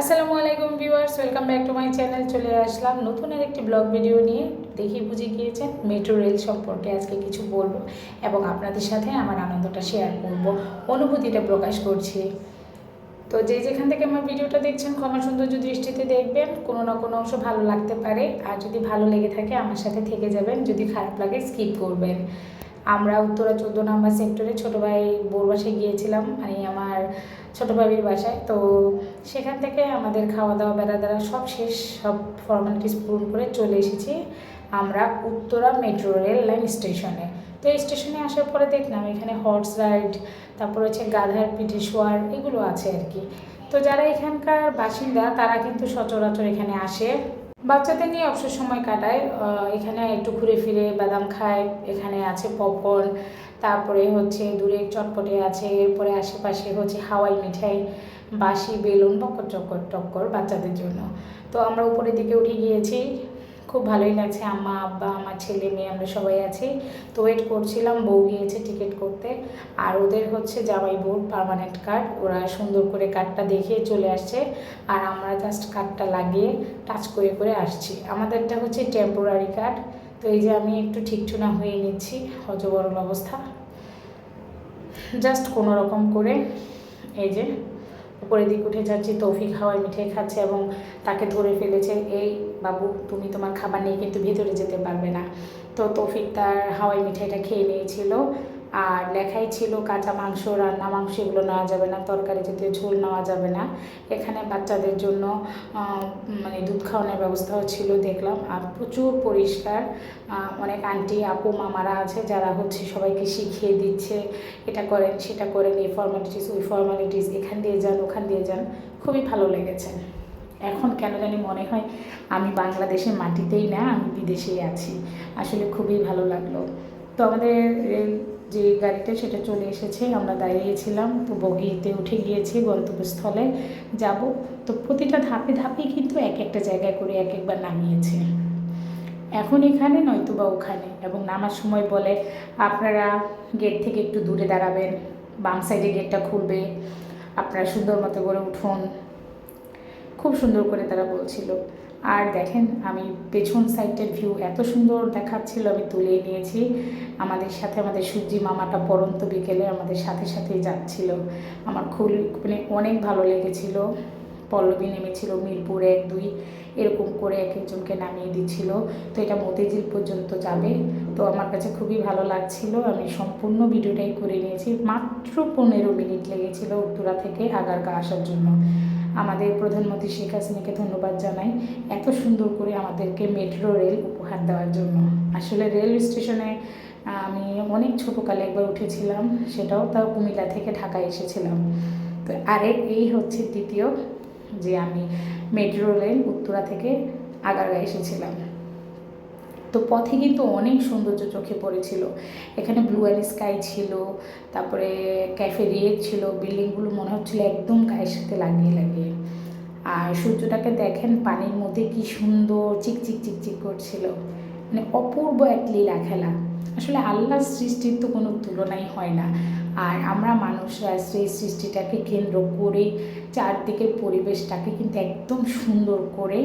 আসসালামু আলাইকুম viewers, welcome back to my channel. চলে আসলাম নতুন আর একটি ব্লগ ভিডিও নিয়ে। দেখি বুঝে গিয়েছেন, মেট্রো রেল সম্পর্কে আজকে কিছু বলব এবং আপনাদের সাথে আমার আনন্দটা শেয়ার করব, অনুভূতিটা প্রকাশ করছি। তো যে যেখান থেকে আমার ভিডিওটা দেখছেন, ক্ষমা সৌন্দর্য দৃষ্টিতে দেখবেন, কোনো না কোনো অংশ ভালো লাগতে পারে। আর যদি ভালো লেগে থাকে, আমার সাথে থেকে যাবেন। যদি খারাপ লাগে স্কিপ করবেন। আমরা উত্তরা চোদ্দ নম্বর সেক্টরে ছোটো ভাই বোর বাসায় গিয়েছিলাম মানে আমার ছোটো ভাবির বাসায়। তো সেখান থেকে আমাদের খাওয়া দাওয়া, বেড়া দেওয়া সব শেষ, সব ফর্মালিটিস পূরণ করে চলে এসেছি আমরা উত্তরা মেট্রো রেল লাইন স্টেশনে তো এই স্টেশনে আসার পরে দেখলাম এখানে হর্স রাইড তারপর হচ্ছে গাধার পিঠে শোয়ার, এগুলো আছে আর কি। তো যারা এখানকার বাসিন্দা, তারা কিন্তু সচরাচর এখানে আসে। বাচ্চাদের নিয়ে অবসর সময় কাটায় এখানে একটু ঘুরে ফিরে বাদাম খায়, এখানে আছে পপকর্ন, তারপরে হচ্ছে দূরে চটপটে আছে, এরপরে আশেপাশে হচ্ছে হাওয়াই মিঠাই বাসি বেলুন, বকর চক্কর, টক্কর বাচ্চাদের জন্য। তো আমরা উপরের দিকে উঠে গিয়েছি খুব ভালোই লাগছে। আম্মা, আব্বা, আমার ছেলে, মেয়ে, আমরা সবাই আছি। তো ওয়েট করছিলাম, বউ গিয়েছে টিকিট করতে। আর ওদের হচ্ছে জামাই বোর্ড পার্মানেন্ট কার্ড ওরা সুন্দর করে কার্ডটা দেখিয়ে চলে আসছে। আর আমরা জাস্ট কার্ডটা লাগিয়ে টাচ করে করে আসছি। আমাদেরটা হচ্ছে টেম্পোরারি কার্ড তো এই যে আমি একটু ঠিকঠুনা হয়ে নিচ্ছি হজবরল অবস্থা। জাস্ট কোনো রকম করে এই যে, উপরের দিক উঠে যাচ্ছি, তৌফিক হাওয়াই মিঠাই খাচ্ছে এবং তাকে ধরে ফেলেছে। এই বাবু, তুমি তোমার খাবার নিয়ে কিন্তু ভেতরে যেতে পারবে না। তো তৌফিক তার হাওয়াই মিঠাইটা খেয়ে নিয়েছিল। আর লেখাই ছিল কাঁচা মাংস, রান্না মাংস এগুলো নেওয়া যাবে না, তরকারি জাতীয় ঝোল নেওয়া যাবে না। এখানে বাচ্চাদের জন্য মানে দুধ খাওয়ানোর ব্যবস্থাও ছিল দেখলাম। আর প্রচুর পরিষ্কার অনেক আন্টি, আপু, মামারা আছে যারা হচ্ছে সবাইকে শিখিয়ে দিচ্ছে, এটা করেন, সেটা করেন, এই ফর্মালিটিস ওই ফর্মালিটিস এখান দিয়ে যান, ওখান দিয়ে যান। খুবই ভালো লেগেছে। এখন কেন জানি মনে হয় আমি বাংলাদেশের মাটিতেই না, আমি বিদেশেই আছি। আসলে খুবই ভালো লাগল। তো আমাদের যে গাড়িটা সেটা চলে এসেছে, আমরা দাঁড়িয়েছিলাম, তো বগিতে উঠে গিয়েছি গন্তব্যস্থলে যাব। তো প্রতিটা ধাপে ধাপে কিন্তু এক একটা জায়গায় করে এক একবার নামিয়েছে। এখন এখানে নয়তো বা ওখানে এবং নামার সময় বলে, আপনারা গেট থেকে একটু দূরে দাঁড়াবেন, বাম সাইডে গেটটা খুলবে, আপনারা সুন্দর মতো করে উঠুন। খুব সুন্দর করে তারা বলছিল। আর দেখেন, আমি পেছন সাইডটার ভিউ এত সুন্দর দেখাচ্ছিল, আমি তুলে নিয়েছি। আমাদের সাথে আমাদের সূর্যি মামাটা পরন্ত বিকেলে আমাদের সাথে সাথেই যাচ্ছিল। আমার খুব মানে অনেক ভালো লেগেছিল। পল্লবী নেমেছিল মিরপুর এক, দুই, এরকম করে এক একজনকে নামিয়ে দিচ্ছিল। তো এটা মতিঝিল পর্যন্ত যাবে। তো আমার কাছে খুবই ভালো লাগছিল। আমি সম্পূর্ণ ভিডিওটাই করে নিয়েছি। মাত্র পনেরো মিনিট লেগেছিল উত্তরা থেকে আগারগা আসার জন্য। আমাদের প্রধানমন্ত্রী শেখ হাসিনাকে ধন্যবাদ জানাই এত সুন্দর করে আমাদেরকে মেট্রো রেল উপহার দেওয়ার জন্য। আসলে রেল স্টেশনে আমি অনেক ছোটোকালে একবার উঠেছিলাম, সেটাও তাও কুমিল্লা থেকে ঢাকায় এসেছিলাম। তো আরেক এই হচ্ছে দ্বিতীয় যে আমি মেট্রো রেল উত্তরা থেকে আগারগা এসেছিলাম। তো পথে কিন্তু অনেক সৌন্দর্য চোখে পড়েছিল। এখানে ব্লু অ্যান্ড স্কাই ছিল, তারপরে ক্যাফে রিয়েট ছিল বিল্ডিংগুলো মনে হচ্ছিল একদম গায়ের সাথে লাগিয়ে লাগিয়ে আর সূর্যটাকে দেখেন পানির মধ্যে কি সুন্দর চিকচিক চিকচিক করছিল। মানে অপূর্ব এক লীলা খেলা। আসলে আল্লাহর সৃষ্টির তো কোনো তুলনাই হয় না। আর আমরা মানুষরা সেই সৃষ্টিটাকে কেন্দ্র করে চারদিকের পরিবেশটাকে কিন্তু একদম সুন্দর করে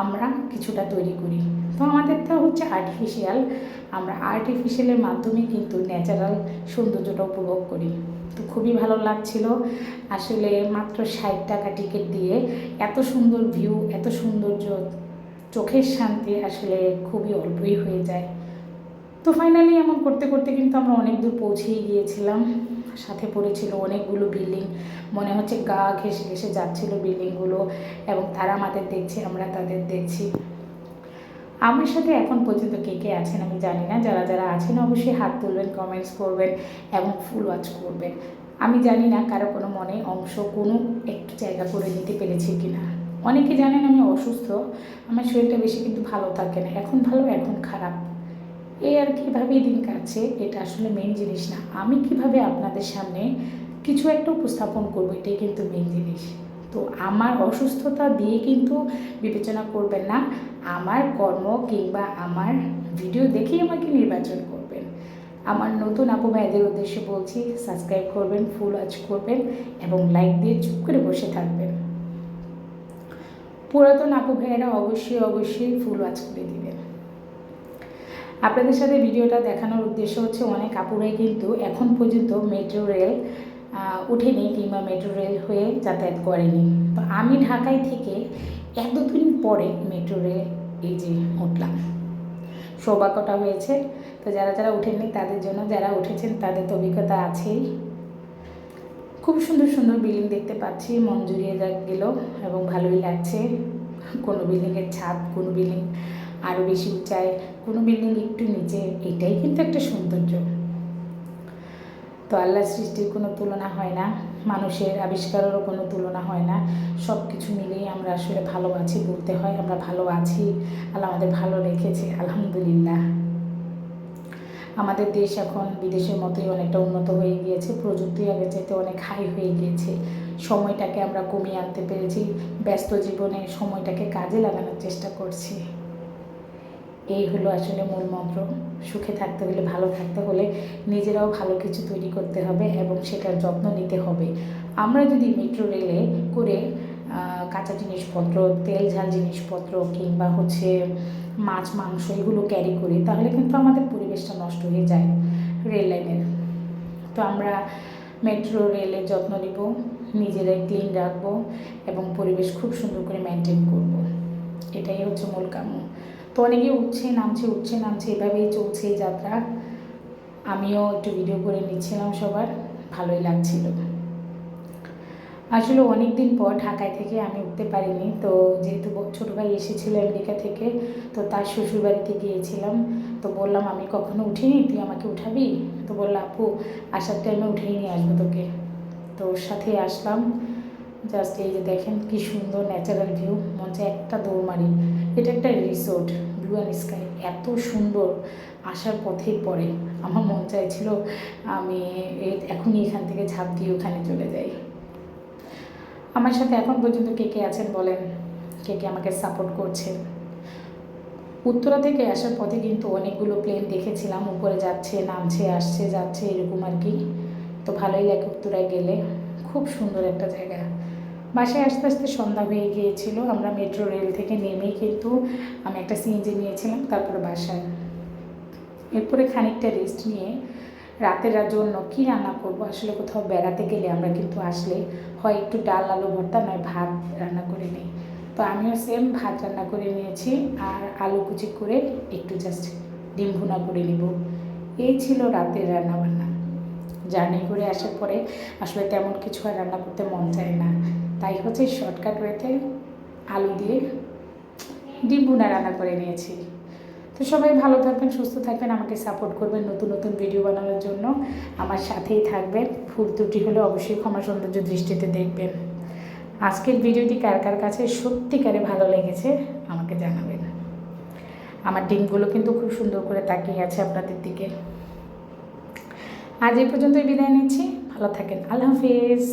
আমরা কিছুটা তৈরি করি। তো আমাদেরটা হচ্ছে আর্টিফিশিয়াল আমরা আর্টিফিশিয়ালের মাধ্যমে কিন্তু ন্যাচারাল সৌন্দর্যটা উপভোগ করি। তো খুবই ভালো লাগছিল। আসলে মাত্র ষাট টাকা টিকিট দিয়ে এত সুন্দর ভিউ এত সৌন্দর্য, চোখের শান্তি আসলে খুবই অল্পই হয়ে যায়। তো ফাইনালি এমন করতে করতে কিন্তু আমরা অনেক দূর পৌঁছেই গিয়েছিলাম। সাথে পড়েছিল অনেকগুলো বিল্ডিং মনে হচ্ছে গা ঘেসে ঘেসে যাচ্ছিল বিল্ডিংগুলো এবং তারা আমাদের দেখছে, আমরা তাদের দেখছি। আমার সাথে এখন পর্যন্ত কে কে আছেন আমি জানি না। যারা যারা আছেন অবশ্যই হাত তুলবেন কমেন্টস করবেন এবং ফুল ওয়াচ করবেন। আমি জানি না কারও কোনো মনে অংশ, কোনো একটু জায়গা করে নিতে পেরেছি কি না অনেকে জানেন আমি অসুস্থ, আমার শরীরটা বেশি কিন্তু ভালো থাকে না। এখন ভালো, এখন খারাপ। এই আর কীভাবে দিন কাটছে, এটা আসলে মেন জিনিস না। আমি কীভাবে আপনাদের সামনে কিছু একটা উপস্থাপন করব, এটাই কিন্তু মেন জিনিস। তো আমার অসুস্থতা দিয়ে কিন্তু বিবেচনা করবেন না, আমার কর্ম কিংবা আমার ভিডিও দেখেই আমাকে নির্বাচন করবেন। আমার নতুন আপু ভাইদের উদ্দেশ্যে বলছি সাবস্ক্রাইব করবেন ফুল ওয়াচ করবেন এবং লাইক দিয়ে চুপ করে বসে থাকবেন। পুরাতন আপু ভাইয়েরা অবশ্যই অবশ্যই ফুল ওয়াচ করে দিবেন। আপনাদের সাথে ভিডিওটা দেখানোর উদ্দেশ্য হচ্ছে অনেক আপুরাই কিন্তু এখন পর্যন্ত মেট্রো রেল উঠেনি কিংবা মেট্রো রেল হয়ে যাতায়াত করেনি। তো আমি ঢাকায় থেকে এতদিন পরে মেট্রো রেল এই যে উঠলাম। সৌভাগ্যটা হয়েছে। তো যারা যারা উঠেননি তাদের জন্য, যারা উঠেছেন তাদের তো অভিজ্ঞতা আছেই। খুব সুন্দর সুন্দর বিল্ডিং দেখতে পাচ্ছি, মন জুড়িয়ে গেল এবং ভালোই লাগছে। কোনো বিল্ডিংয়ের ছাদ, কোনো বিল্ডিং আরও বেশি উঁচায়, কোনো বিল্ডিং একটু নিচে, এটাই কিন্তু একটা সৌন্দর্য। তো আল্লাহ সৃষ্টির কোনো তুলনা হয় না, মানুষের আবিষ্কারেরও কোনো তুলনা হয় না। সব কিছু মিলিয়ে আমরা আসলে ভালো আছি, বলতে হয় আমরা ভালো আছি, আল্লাহ আমাদের ভালো রেখেছে, আলহামদুলিল্লাহ। আমাদের দেশ এখন বিদেশের মতোই অনেকটা উন্নত হয়ে গিয়েছে, প্রযুক্তি আগে চাইতে অনেক হাই হয়ে গিয়েছে। সময়টাকে আমরা কমিয়ে আনতে পেরেছি, ব্যস্ত জীবনে সময়টাকে কাজে লাগানোর চেষ্টা করছি। এই হলো আসলে মূল মন্ত্র। সুখে থাকতে হলে, ভালো থাকতে হলে নিজেরাও ভালো কিছু তৈরি করতে হবে এবং সেটার যত্ন নিতে হবে। আমরা যদি মেট্রো রেলে করে কাঁচা জিনিসপত্র, তেল ঝাল জিনিসপত্র কিংবা হচ্ছে মাছ, মাংস এগুলো ক্যারি করি, তাহলে কিন্তু আমাদের পরিবেশটা নষ্ট হয়ে যায় রেল লাইনের তো আমরা মেট্রো রেলের যত্ন নিব, নিজেরাই ক্লিন রাখব এবং পরিবেশ খুব সুন্দর করে মেনটেন করব। এটাই হচ্ছে মূল কাম্য। তো অনেকে উঠছে, নামছে উঠছে, নামছে, এভাবেই চলছে এই যাত্রা। আমিও একটু ভিডিও করে নিচ্ছিলাম সবার, ভালোই লাগছিল। আসলে অনেক দিন পর ঢাকায় থেকে আমি উঠতে পারিনি, তো যেহেতু ছোটো ভাই এসেছিল আমেরিকা থেকে, তো তার শ্বশুরবাড়িতে গিয়েছিলাম। তো বললাম, আমি কখনো উঠিনি, তুই আমাকে উঠাবি? তো বলল, আপু, আসার টাইমে উঠেই নিয়ে আসব তোকে। তো ওর সাথে আসলাম। জাস্ট এই যে দেখেন, কি সুন্দর ন্যাচারাল ভিউ মঞ্চে একটা দৌড় মারি। এটা একটা রিসোর্ট ব্লু অ্যান্ড স্কাই এত সুন্দর আসার পথেই পরে আমার মন চাইছিল আমি এখনই এখান থেকে ঝাঁপ দিয়ে ওখানে চলে যাই। আমার সাথে এখন পর্যন্ত কে কে আছেন বলেন? কে কে আমাকে সাপোর্ট করছেন? উত্তরা থেকে আসার পথে কিন্তু অনেকগুলো প্লেন দেখেছিলাম, উপরে যাচ্ছে, নামছে, আসছে, যাচ্ছে, এরকম আর কি। তো ভালোই লাগে উত্তরায় গেলে। খুব সুন্দর একটা জায়গা। বাসায় আস্তে আস্তে সন্ধ্যা হয়ে গিয়েছিল। আমরা মেট্রো রেল থেকে নেমেই কিন্তু আমি একটা সিএনজি নিয়েছিলাম, তারপরে বাসায়। এরপরে খানিকটা রেস্ট নিয়ে রাতের জন্য কী রান্না করব, আসলে কোথাও বেড়াতে গেলে আমরা কিন্তু আসলে হয় একটু ডাল, আলু ভর্তা, নয় ভাত রান্না করে নিই। তো আমিও সেম ভাত রান্না করে নিয়েছি আর আলু কুচি করে একটু জাস্ট ডিম ভুনা করে নিব। এই ছিল রাতের রান্না বান্না জার্নি করে আসার পরে আসলে তেমন কিছু আর রান্না করতে মন চায় না। তাই হচ্ছে শর্টকাট ওয়েতে আলু দিয়ে ডিম ভুনা রান্না করে নিয়েছি। তো সবাই ভালো থাকবেন, সুস্থ থাকবেন, আমাকে সাপোর্ট করবেন নতুন নতুন ভিডিও বানানোর জন্য। আমার সাথেই থাকবেন। ফুল ত্রুটি হলে অবশ্যই ক্ষমা সৌন্দর্য দৃষ্টিতে দেখবেন। আজকের ভিডিওটি কার কার কাছে সত্যিকারে ভালো লেগেছে আমাকে জানাবেন। আমার ডিমগুলো কিন্তু খুব সুন্দর করে তাকিয়ে আছে আপনাদের দিকে। আজ এই পর্যন্তই বিদায় নিচ্ছি। ভালো থাকেন। আল্লাহ হাফিজ।